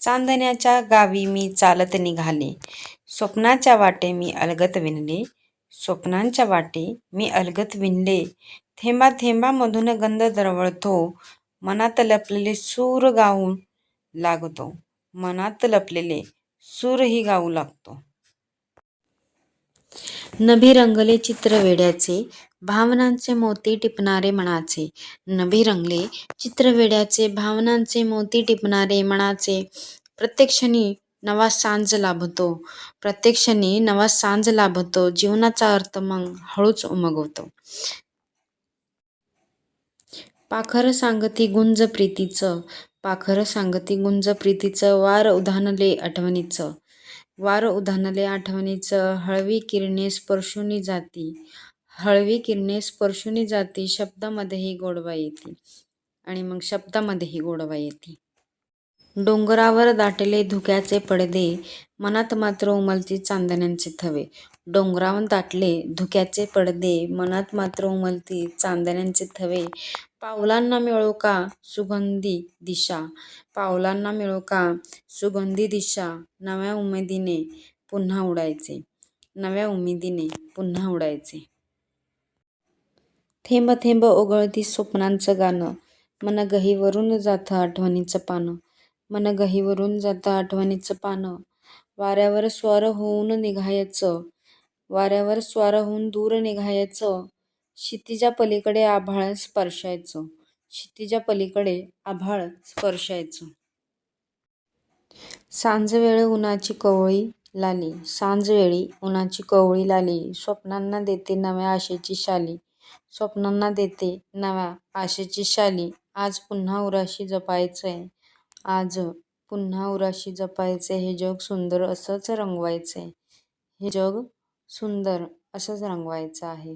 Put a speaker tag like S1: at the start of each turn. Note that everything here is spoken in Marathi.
S1: चांदण्याच्या गावी मी चालत निघाले. स्वप्नाच्या वाटे मी अलगत विणले. स्वप्नांच्या वाटे मी अलगत विणले. थेंबा थेंबामधून गंध दरवळतो. मनात लपलेले सूर गाऊ लागतो. मनात लपलेले सूरही गाऊ लागतो. नभी रंगले चित्र वेड्याचे भावनांचे मोती टिपणारे मनाचे. नभी रंगले चित्र वेड्याचे भावनांचे मोती टिपणारे मनाचे. प्रत्यक्षणी नवा सांज लाभतो. प्रत्यक्षणी नवा सांज लाभतो. जीवनाचा अर्थ मग हळूच उमगवतो. पाखर सांगती गुंज प्रीतीचं. पाखर सांगती गुंज प्रीतीचं. वार उधानले आठवणीचं. वार उधाणले आठवणीचं हळवी किरणे स्पर्शुनी जाती. हळवी किरणे स्पर्शुनी जाती शब्दामध्येही गोडवा येते आणि मग शब्दामध्येही गोडवा येते डोंगरावर दाटले धुक्याचे पडदे मनात मात्र उमलती चांदण्यांचे थवे. डोंगरावर दाटले धुक्याचे पडदे मनात मात्र उमलती चांदण्यांचे थवे. पावलांना मिळो का सुगंधी दिशा? पावलांना मिळो का सुगंधी दिशा? नव्या उमेदीने पुन्हा उडायचे. नव्या उमेदीने पुन्हा उडायचे. थेंब थेंब ओघळती स्वप्नांचं गाणं मन गहीवरून जातं आठवणीचं पानं. मन गहीवरून जातं आठवणीचं पानं. वाऱ्यावर स्वार होऊन निघायचं. वाऱ्यावर स्वार होऊन दूर निघायचं. क्षितिजा पलीकडे आभाळ स्पर्शायचं. क्षितिजा पलीकडे आभाळ स्पर्शायचं. सांजवेळ उन्हाची कवळी लाली. सांजवेळी उन्हाची कवळी लाली. स्वप्नांना देते नव्या आशेची शाली. स्वप्नांना देते नव्या आशेची शाली. आज पुन्हा उराशी जपायचं आहे आज पुन्हा उराशी जपायचे हे जग सुंदर असंच रंगवायचे. हे जग सुंदर असंच रंगवायचं आहे.